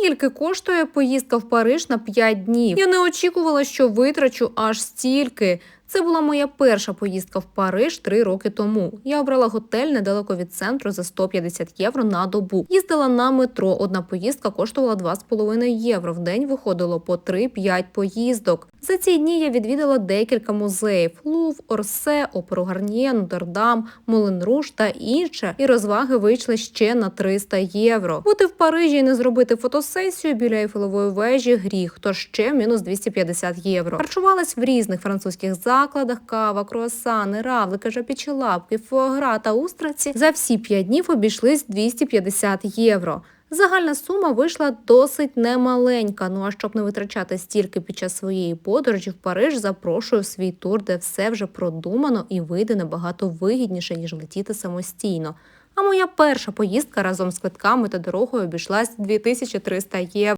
Скільки коштує поїздка в Париж на 5 днів? Я не очікувала, що витрачу аж стільки. Це була моя перша поїздка в Париж три роки тому. Я обрала готель недалеко від центру за 150 євро на добу. Їздила на метро. Одна поїздка коштувала 2,5 євро. В день виходило по 3-5 поїздок. За ці дні я відвідала декілька музеїв: Лув, Орсе, Оперу Гарнє, Нотр-Дам, та інше. І розваги вийшли ще на 300 євро. Бути в Парижі і не зробити фотосесію біля Ейфелевої вежі гріх, то ще мінус 250 євро. Харчувалась в різних французьких закладах: кава, круасани, равлики, жапічі лапки, фуагра та устриці. За всі 5 днів обійшлись 250 євро. Загальна сума вийшла досить немаленька. Ну а щоб не витрачати стільки під час своєї подорожі в Париж, запрошую в свій тур, де все вже продумано і вийде набагато вигідніше, ніж летіти самостійно. А моя перша поїздка разом з квитками та дорогою обійшлась 2300 євро.